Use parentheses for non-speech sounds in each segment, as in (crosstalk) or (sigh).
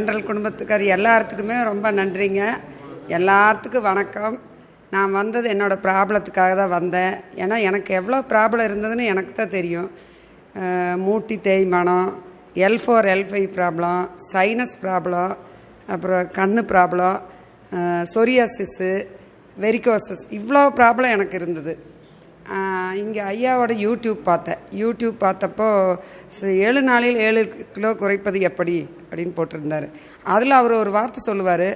General குடும்பத்துக்கார் எல்லாத்துக்குமே ரொம்ப நன்றிங்க. எல்லாத்துக்கும் வணக்கம். நான் வந்தது என்னோடய ப்ராப்ளத்துக்காக தான் வந்தேன். ஏன்னா எனக்கு எவ்வளோ ப்ராப்ளம் இருந்ததுன்னு எனக்கு தான் தெரியும். மூட்டி தேய்மானம் L four L five problem sinus problem அப்புறம் கண் ப்ராப்ளம் சொரியாசிஸ்ஸு வெரிகோசஸ் இவ்வளோ ப்ராப்ளம் எனக்கு இருந்தது. இங்கே ஐயாவோட யூடியூப் பார்த்தேன். யூடியூப் பார்த்தப்போ ஏழு நாளில் ஏழு கிலோ குறைப்பது எப்படி? அப்படின்னு போட்டிருந்தார். அதில் அவர் ஒரு வார்த்தை சொல்லுவார்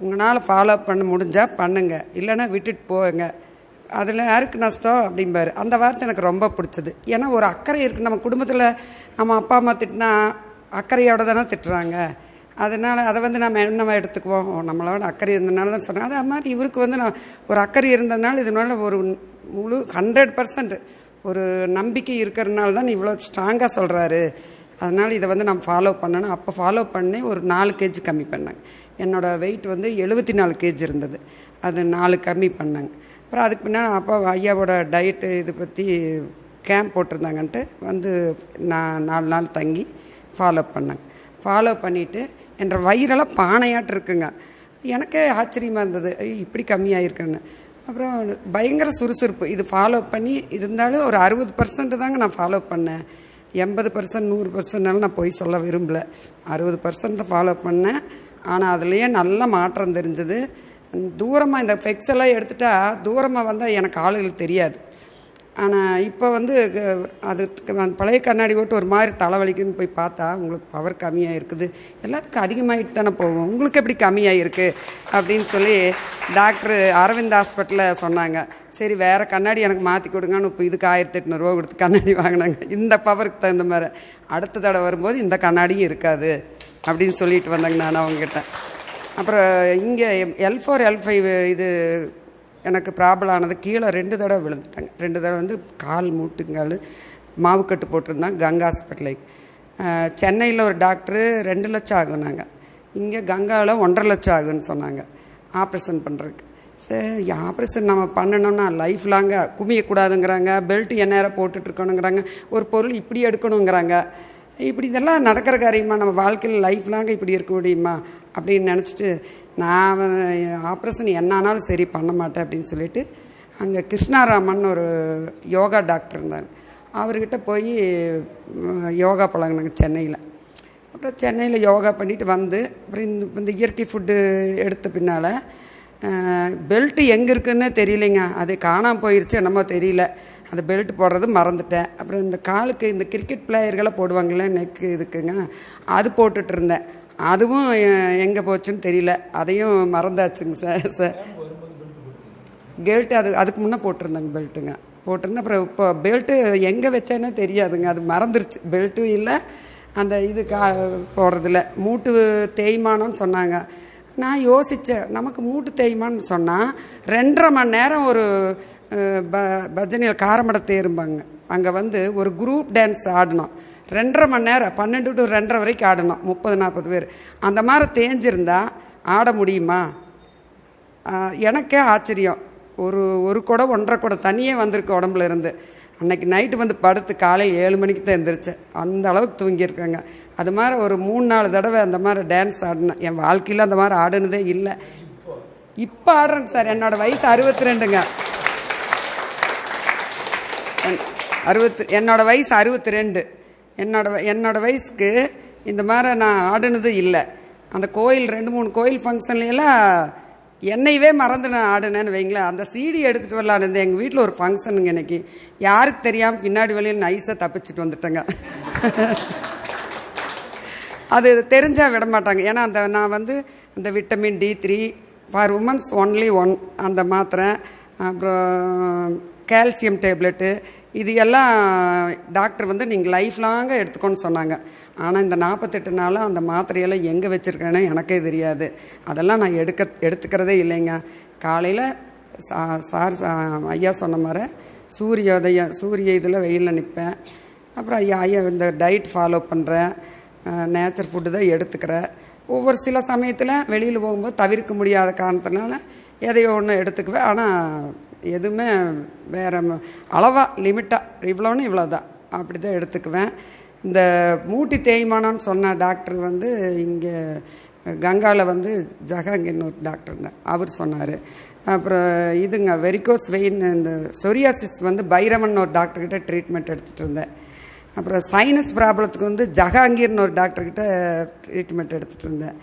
உங்களால் ஃபாலோ பண்ண முடிஞ்சால் பண்ணுங்க இல்லைன்னா விட்டுட்டு போங்க. அதில் யாருக்கு நஷ்டம்? அப்படிம்பாரு. அந்த வார்த்தை எனக்கு ரொம்ப பிடிச்சது. ஏன்னா ஒரு அக்கறை இருக்குது நம்ம குடும்பத்தில் நம்ம அப்பா அம்மா திட்டினா அக்கறையோடு தானே திட்டுறாங்க. அதனால் அதை வந்து நம்ம என்னவா எடுத்துக்குவோம்? நம்மளோட அக்கறை இருந்தனால தான் சொன்னேன் அது மாதிரி இவருக்கு வந்து நான் ஒரு அக்கறை இருந்ததுனால இதனால ஒரு முழு ஹண்ட்ரட் பர்சன்ட் ஒரு நம்பிக்கை இருக்கிறதுனால தான் இவ்வளோ ஸ்ட்ராங்காக சொல்கிறாரு அதனால் இதை வந்து நான் ஃபாலோ பண்ணணும் அப்போ ஃபாலோ பண்ணி ஒரு நாலு கேஜி கம்மி பண்ணேங்க. என்னோடய வெயிட் வந்து எழுபத்தி நாலு கேஜி இருந்தது. அது நாலு கம்மி பண்ணேங்க. அப்புறம் அதுக்கு பின்னால் அப்பா ஐயாவோட டயட்டு இது பற்றி கேம்ப் போட்டிருந்தாங்கன்ட்டு வந்து நான் நாலு நாள் தங்கி ஃபாலோ பண்ணேங்க. ஃபாலோ பண்ணிவிட்டு என்ற வயிறெல்லாம் பானையாட்டு இருக்குங்க. எனக்கே ஆச்சரியமாக இருந்தது. ஐயோ, இப்படி கம்மியாயிருக்குன்னு. அப்புறம் பயங்கர சுறுசுறுப்பு. இது ஃபாலோ பண்ணி இருந்தாலும் ஒரு அறுபது பர்சன்ட் தாங்க நான் ஃபாலோ பண்ணேன். எண்பது பர்சன்ட் நூறு பர்சன்ட்னாலும் நான் போய் சொல்ல விரும்பல. அறுபது பர்சன்ட் தான் ஃபாலோ பண்ணேன். ஆனால் அதுலேயே நல்ல மாற்றம் தெரிஞ்சது. தூரமாக இந்த ஃபெக்ஸ் எல்லாம் எடுத்துட்டா தூரமாக வந்தால் எனக்கு ஆளுகள் தெரியாது. ஆனால் இப்போ வந்து க- அது பழைய கண்ணாடி போட்டு ஒரு மாதிரி தலைவலிக்குன்னு போய் பார்த்தா உங்களுக்கு பவர் கம்மியாக இருக்குது. எல்லாத்துக்கும் அதிகமாகிட்டு தானே போகும். உங்களுக்கு எப்படி கம்மியாக இருக்குது அப்படின்னு சொல்லி டாக்டர் அரவிந்த் ஹாஸ்பிட்டலில் சொன்னாங்க. சரி வேறு கண்ணாடி எனக்கு மாற்றி கொடுங்கன்னு இப்போ இதுக்கு ஆயிரத்தி எட்நூறுவா கொடுத்து கண்ணாடி வாங்கினாங்க. இந்த பவருக்கு தகுந்த மாதிரி. அடுத்த தடவை வரும்போது இந்த கண்ணாடியும் இருக்காது அப்படின்னு சொல்லிட்டு வந்தாங்க நான் அவங்ககிட்ட. அப்புறம் இங்கே எல் ஃபோர் எல் ஃபைவ் இது எனக்கு ப்ராப்ளம் ஆனது. கீழே ரெண்டு தடவை விழுந்துட்டாங்க. ரெண்டு தடவை வந்து கால் மூட்டுங்கால் மாவுக்கட்டு போட்டிருந்தாங்க கங்கா ஹாஸ்பிட்டலுக்கு சென்னையில் ஒரு டாக்டரு ரெண்டு லட்சம் ஆகுனாங்க. இங்கே கங்காவில் ஒன்றரை லட்சம் ஆகுன்னு சொன்னாங்க. ஆப்ரேஷன் பண்ணுறதுக்கு சரி ஆப்ரேஷன் நம்ம பண்ணணும்னா லைஃப் லாங்காக குமியக்கூடாதுங்கிறாங்க. பெல்ட் எந்நேரம் போட்டுட்ருக்கணுங்கிறாங்க. ஒரு பொருள் இப்படி எடுக்கணுங்கிறாங்க. இப்படி இதெல்லாம் நடக்கிற காரியமாக நம்ம வாழ்க்கையில் லைஃப் லாங்க இப்படி இருக்க முடியுமா? அப்படின்னு நினச்சிட்டு நான் ஆப்ரேஷன் என்னானாலும் சரி பண்ண மாட்டேன் அப்படின்னு சொல்லிட்டு அங்கே கிருஷ்ணாராமன் ஒரு யோகா டாக்டர் இருந்தார். அவர்கிட்ட போய் யோகா பழகினாங்க சென்னையில். அப்புறம் சென்னையில் யோகா பண்ணிட்டு வந்து அப்புறம் இந்த இந்த இயற்கை ஃபுட்டு எடுத்த பின்னால் பெல்ட்டு எங்கே இருக்குன்னு தெரியலைங்க. அது காணாமல் போயிடுச்சு என்னமோ தெரியல. அந்த பெல்ட் போடுறது மறந்துட்டேன். அப்புறம் இந்த காலுக்கு இந்த கிரிக்கெட் பிளேயர்களாக போடுவாங்களே நெக்கு இதுக்குங்க அது போட்டுட்ருந்தேன் அதுவும் எங்கே போச்சுன்னு தெரியல. அதையும் மறந்தாச்சுங்க சார் சார் பெல்ட்டு அது அதுக்கு முன்னே போட்டிருந்தாங்க பெல்ட்டுங்க போட்டிருந்தேன் அப்புறம் இப்போ பெல்ட்டு எங்கே வச்சேன்னே தெரியாதுங்க. அது மறந்துருச்சு. பெல்ட்டும் இல்லை அந்த இது கா போடுறதில்ல மூட்டு தேய்மானம்னு சொன்னாங்க. நான் யோசித்தேன் நமக்கு மூட்டு தேய்மான்னு சொன்னால் ரெண்டரை மணி நேரம் ஒரு ப பஜனையில் காரமடை தேரும்பாங்க. அங்கே வந்து ஒரு குரூப் டான்ஸ் ஆடினோம் ரெண்டரை மணி நேரம் பன்னெண்டு டு ரெண்டரை வரைக்கும் ஆடணும் முப்பது நாற்பது பேர். அந்த மாதிரி தேஞ்சிருந்தா ஆட முடியுமா? எனக்கே ஆச்சரியம். ஒரு ஒரு குடம் ஒன்றரை குடம் தண்ணியே வந்திருக்கு உடம்புல இருந்து. அன்னைக்கு நைட்டு வந்து படுத்து காலையில் ஏழு மணிக்கு தான் எழுந்திரிச்சேன் அந்த அளவுக்கு தூங்கியிருக்கேங்க. அது மாதிரி ஒரு மூணு நாலு தடவை அந்த மாதிரி டான்ஸ் ஆடினேன். என் வாழ்க்கையில் அந்த மாதிரி ஆடினதே இல்லை. இப்போ ஆடுறேங்க சார். என்னோடய வயசு அறுபத்தி ரெண்டுங்க என்- அறுபத்து என்னோடய வயசு அறுபத்தி ரெண்டு என்னோட வ- என்னோட வயசுக்கு இந்த மாதிரி நான் ஆடினது இல்லை. அந்த கோயில் ரெண்டு மூணு கோயில் ஃபங்க்ஷன்லையெல்லாம் என்னையவே மறந்து நான் ஆடினேன்னு வைங்களேன். அந்த சீடி எடுத்துகிட்டு வரலான்னு இருந்தேன். எங்கள் வீட்டில் ஒரு ஃபங்க்ஷனுங்க இன்னைக்கு. யாருக்கு தெரியாமல் பின்னாடி வழியில் நைஸாக தப்பிச்சிட்டு வந்துட்டேங்க. அது தெரிஞ்சால் விட மாட்டாங்க. ஏன்னா அந்த நான் வந்து அந்த vitamin D three for womens only one அந்த மாத்திரை. அப்புறம் கால்சியம் டேப்லெட்டு இது எல்லாம் டாக்டர் வந்து நீங்கள் லைஃப் லாங்காக எடுத்துக்கோன்னு சொன்னாங்க. ஆனால் இந்த நாற்பத்தெட்டு நாளாக அந்த மாத்திரையெல்லாம் எங்கே வச்சுருக்கேன்னு எனக்கே தெரியாது. அதெல்லாம் நான் எடுக்க எடுத்துக்கிறதே இல்லைங்க. காலையில் சா சார் ஐயா சொன்ன மாதிரி சூரியோதயம் சூரிய இதில் வெயிலில் நிற்பேன் அப்புறம் ஐயா ஐயா இந்த டயட் ஃபாலோ பண்ணுறேன் நேச்சர் ஃபுட்டு தான் எடுத்துக்கிறேன். ஒவ்வொரு சில சமயத்தில் வெளியில் போகும்போது தவிர்க்க முடியாத காரணத்தினால எதையோ ஒன்று எடுத்துக்குவேன். ஆனால் எதுவுமே வேறு அளவாக லிமிட்டாக இவ்வளோன்னு இவ்வளோ தான் அப்படி தான் எடுத்துக்குவேன். இந்த மூட்டி தேய்மானம்னு சொன்ன டாக்டர் வந்து இங்கே கங்காவில் வந்து ஜஹாங்கின்னு ஒரு டாக்டர் இருந்தார். அவர் சொன்னார். அப்புறம் இதுங்க வெரிகோஸ் வெயின் இந்த சொரியாசிஸ் வந்து பைரவன் ஒரு டாக்டர்கிட்ட ட்ரீட்மெண்ட் எடுத்துகிட்டு இருந்தேன். அப்புறம் சைனஸ் ப்ராப்ளத்துக்கு வந்து ஜஹாங்கீர்னு ஒரு டாக்டர்கிட்ட ட்ரீட்மெண்ட் எடுத்துகிட்டு இருந்தேன்.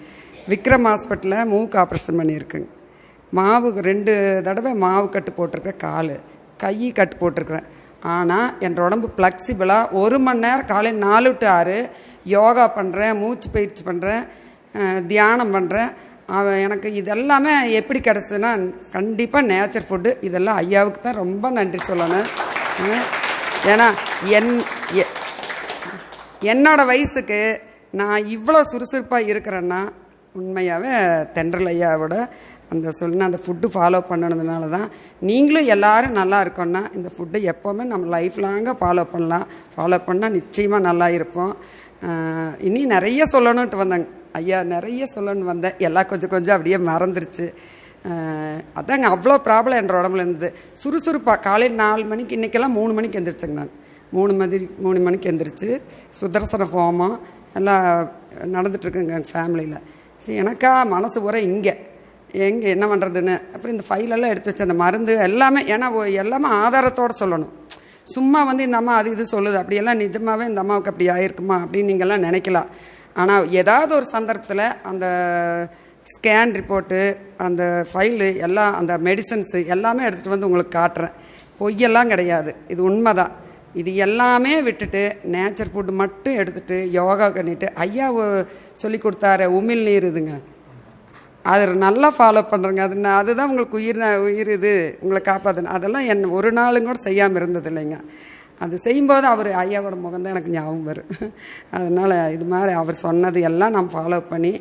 விக்ரம் ஹாஸ்பிட்டலில் மூக்கு ஆப்ரேஷன் பண்ணியிருக்குங்க. மாவு ரெண்டு தடவை மாவு கட்டு போட்டிருக்கேன் கால். கை கட்டு போட்டிருக்கிறேன் ஆனால் என் உடம்பு ஃப்ளெக்சிபிளாக ஒரு மணி நேரம் காலையில் நாலு டு ஆறு யோகா பண்ணுறேன் மூச்சு பயிற்சி பண்ணுறேன் தியானம் பண்ணுறேன் அவன் எனக்கு இதெல்லாமே எப்படி கிடச்சதுன்னா கண்டிப்பாக நேச்சர் ஃபுட்டு. இதெல்லாம் ஐயாவுக்கு தான் ரொம்ப நன்றி சொல்லணும். ஏன்னா என் எ- வயசுக்கு நான் இவ்வளோ சுறுசுறுப்பாக இருக்கிறேன்னா உண்மையாகவே தென்றல் ஐயாவோட அந்த சொன்ன அந்த ஃபுட்டு ஃபாலோ பண்ணனதுனால தான் நீங்களும் எல்லோரும் நல்லா இருக்கோன்னா இந்த ஃபுட்டை எப்போவுமே நம்ம லைஃப் லாங்காக ஃபாலோ பண்ணலாம். ஃபாலோ பண்ணால் நிச்சயமாக நல்லா இருப்போம். இனி நிறைய சொல்லணுன்ட்டு வந்தேங்க ஐயா நிறைய சொல்லணும்னு வந்தேன். எல்லாம் கொஞ்சம் கொஞ்சம் அப்படியே மறந்துருச்சு. அதாங்க அவ்வளோ ப்ராப்ளம் என்ற உடம்புல இருந்தது. சுறுசுறுப்பாக காலையில் நாலு மணிக்கு இன்றைக்கெல்லாம் மூணு மணிக்கு எந்திரிச்சேங்க நான். மூணு மதி மூணு மணிக்கு எந்திரிச்சு சுதர்சன ஹோமம் எல்லாம் நடந்துட்டுருக்குங்க எங்கள் ஃபேமிலியில் சரி எனக்கா மனசு உரை இங்கே. எங்கே என்ன பண்ணுறதுன்னு அப்புறம் இந்த ஃபைலெல்லாம் எடுத்து வச்சு அந்த மருந்து எல்லாமே ஏன்னா எல்லாமே ஆதாரத்தோடு சொல்லணும். சும்மா வந்து இந்த அம்மா அது இது சொல்லுது. அப்படியெல்லாம் நிஜமாகவே இந்த அம்மாவுக்கு அப்படி ஆயிருக்குமா அப்படின்னு நீங்கள்லாம் நினைக்கலாம். ஆனால் ஏதாவது ஒரு சந்தர்ப்பத்தில் அந்த ஸ்கேன் ரிப்போர்ட்டு அந்த ஃபைலு எல்லாம் அந்த மெடிசன்ஸு எல்லாமே எடுத்துகிட்டு வந்து உங்களுக்கு காட்டுறேன். பொய்யெல்லாம் கிடையாது. இது உண்மை தான் இது எல்லாமே விட்டுட்டு நேச்சர் ஃபுட்டு மட்டும் எடுத்துகிட்டு யோகா பண்ணிவிட்டு ஐயா சொல்லி கொடுத்தாரு உமிழ் நீர் இதுங்க. அது நல்லா ஃபாலோ பண்ணுறேங்க அது நான் அதுதான் உங்களுக்கு உயிர் உயிர் இது உங்களை காப்பாற்றணும் அதெல்லாம் என் ஒரு நாளும் கூட செய்யாமல் இருந்தது இல்லைங்க. அது செய்யும்போது அவர் ஐயாவோட முகம் தான் எனக்கு ஞாபகம் வரும். அதனால் இது மாதிரி அவர் சொன்னது எல்லாம் நான் ஃபாலோ பண்ணி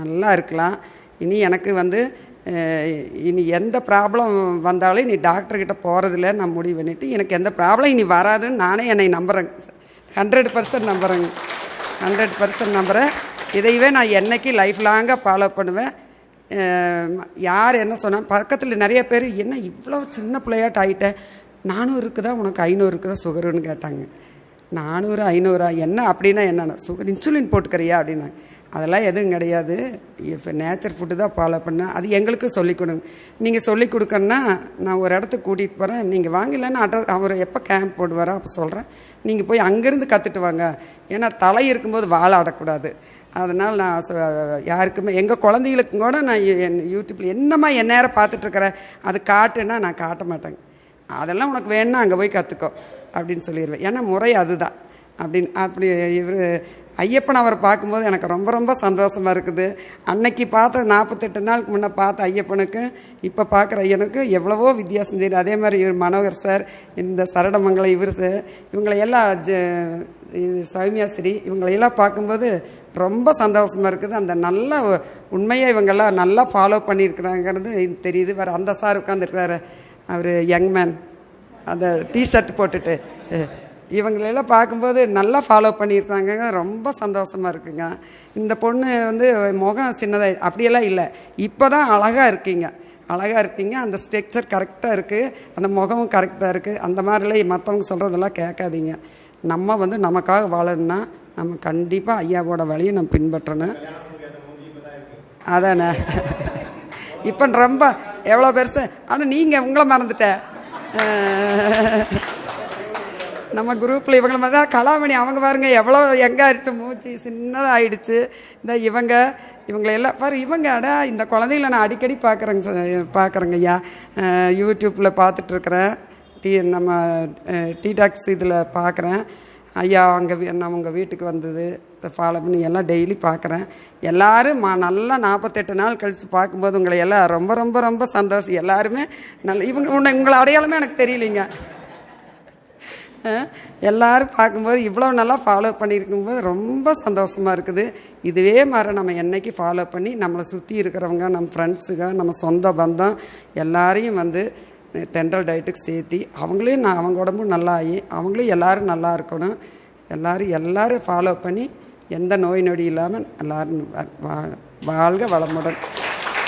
நல்லா இருக்கலாம். இனி எனக்கு வந்து இனி எந்த ப்ராப்ளம் வந்தாலும் இனி டாக்டர்கிட்ட போகிறதில்ல நான் முடிவு பண்ணிவிட்டு எனக்கு எந்த ப்ராப்ளம் இனி வராதுன்னு நானே என்னை நம்புகிறேங்க ஹண்ட்ரட் பர்சன்ட் நம்புகிறேங்க ஹண்ட்ரட் பர்சன்ட் நம்புகிறேன் இதையவே நான் என்னைக்கு லைஃப் லாங்காக ஃபாலோ பண்ணுவேன். யார் என்ன சொன்னால் பக்கத்தில் நிறைய பேர் என்ன இவ்வளோ சின்ன பிள்ளையாட்ட ஆகிட்ட நானூறுக்கு தான் உனக்கு ஐநூறு இருக்குதா சுகருன்னு கேட்டாங்க. நானூறு ஐநூறா என்ன அப்படின்னா என்னென்ன சுகர் இன்சுலின் போட்டுக்கிறியா அப்படின்னா அதெல்லாம் எதுவும் கிடையாது. இப்போ நேச்சர் ஃபுட்டு தான் ஃபாலோ பண்ணேன் அது எங்களுக்கு சொல்லிக் கொடுங்க நீங்கள் சொல்லிக் கொடுக்கணுன்னா நான் ஒரு இடத்துக்கு கூட்டிகிட்டு போகிறேன் நீங்கள் வாங்கலன்னு அட்ரஸ் அவர் எப்போ கேம்ப் போடுவாரோ அப்போ சொல்கிறேன் நீங்கள் போய் அங்கேருந்து கற்றுட்டு வாங்க. ஏன்னா தலை இருக்கும்போது வாழை ஆடக்கூடாது அதனால் நான் சொ- யாருக்குமே எங்கள் குழந்தைகளுக்கும் கூட நான் என் யூடியூப்பில் என்னம்மா என் நேரம் பார்த்துட்ருக்குறேன் அது காட்டுன்னா நான் காட்ட மாட்டேங்க அதெல்லாம் உனக்கு வேணும்னா அங்கே போய் கற்றுக்கோ அப்படின்னு சொல்லிடுவேன் ஏன்னா முறை அதுதான். அப்படின்னு அப்படி இவர் ஐயப்பன் அவரை பார்க்கும்போது எனக்கு ரொம்ப ரொம்ப சந்தோஷமாக இருக்குது. அன்னைக்கு பார்த்த நாற்பத்தெட்டு நாளுக்கு முன்னே பார்த்த ஐயப்பனுக்கும் இப்போ பார்க்குற ஐயனுக்கும் எவ்வளவோ வித்தியாசம் தெரியுது. அதே மாதிரி இவர் மனோகர் சார் இந்த சரடமங்கலம் இவர் சார் இவங்களை எல்லாம் ஜ- இது சௌமியாஸ்ரீ இவங்களையெல்லாம் பார்க்கும்போது ரொம்ப சந்தோஷமாக இருக்குது. அந்த நல்ல உண்மையை இவங்கெல்லாம் நல்லா ஃபாலோ பண்ணியிருக்கிறாங்கிறது தெரியுது. வேறு அந்த சார் உட்காந்துருக்கிறாரு அவர் யங் மேன் அந்த டிஷர்ட் போட்டுட்டு இவங்களெல்லாம் பார்க்கும்போது நல்லா ஃபாலோ பண்ணியிருக்காங்க. ரொம்ப சந்தோஷமாக இருக்குங்க. இந்த பொண்ணு வந்து முகம் சின்னதாக அப்படியெல்லாம் இல்லை. இப்போ தான் அழகாக இருக்கீங்க. அழகாக இருக்கீங்க. அந்த ஸ்ட்ரக்சர் கரெக்டாக இருக்குது அந்த முகமும் கரெக்டாக இருக்குது அந்த மாதிரிலாம் மற்றவங்க சொல்கிறதெல்லாம் கேட்காதீங்க. நம்ம வந்து நமக்காக வாழணும்னா நம்ம கண்டிப்பாக ஐயாவோட வழியை நம்ம பின்பற்றணும். அதானே? (laughs) இப்போ ரொம்ப எவ்வளோ பெருசு. ஆனால் நீங்கள் உங்களை மறந்துட்டேன். நம்ம குரூப்பில் இவங்கள மாதிரி தான் கலாமணி. அவங்க பாருங்க எவ்வளோ எங்கே ஆயிடுச்சு மூச்சு சின்னதாக ஆயிடுச்சு இந்த இவங்க இவங்களை எல்லாம் பாரு இவங்க அடா இந்த குழந்தைங்கள நான் அடிக்கடி பார்க்குறேங்க சார் பார்க்குறேங்க ஐயா. யூடியூப்பில் பார்த்துட்ருக்குறேன் டீ நம்ம டீடாக்ஸ் இதில் பார்க்குறேன் ஐயா அங்கே நான் உங்கள் வீட்டுக்கு வந்தது. ஃபாலோ பண்ணி எல்லாம் டெய்லி பார்க்குறேன் எல்லாரும் மா நல்லா நாற்பத்தெட்டு நாள் கழித்து பார்க்கும்போது உங்களை எல்லாம் ரொம்ப ரொம்ப ரொம்ப சந்தோஷம். எல்லாருமே நல்ல இவங்க உன்னை உங்களை அடையாளமே எனக்கு தெரியலைங்க. எல்லோரும் பார்க்கும்போது இவ்வளோ நல்லா ஃபாலோ பண்ணியிருக்கும்போது ரொம்ப சந்தோஷமாக இருக்குது. இதுவே மாதிரி நம்ம என்னைக்கு ஃபாலோ பண்ணி நம்மளை சுற்றி இருக்கிறவங்க நம்ம ஃப்ரெண்ட்ஸுங்க நம்ம சொந்த பந்தம் எல்லாரையும் வந்து தென்றல் டயட்டுக்கு சேர்த்தி அவங்களே நான் அவங்க உடம்பும் நல்லா ஆகி அவங்களும் எல்லோரும் நல்லா இருக்கணும். எல்லோரும் எல்லோரும் ஃபாலோ பண்ணி எந்த நோய் நொடி இல்லாமல் எல்லோரும் வா- வாழ்க வளமுடன்.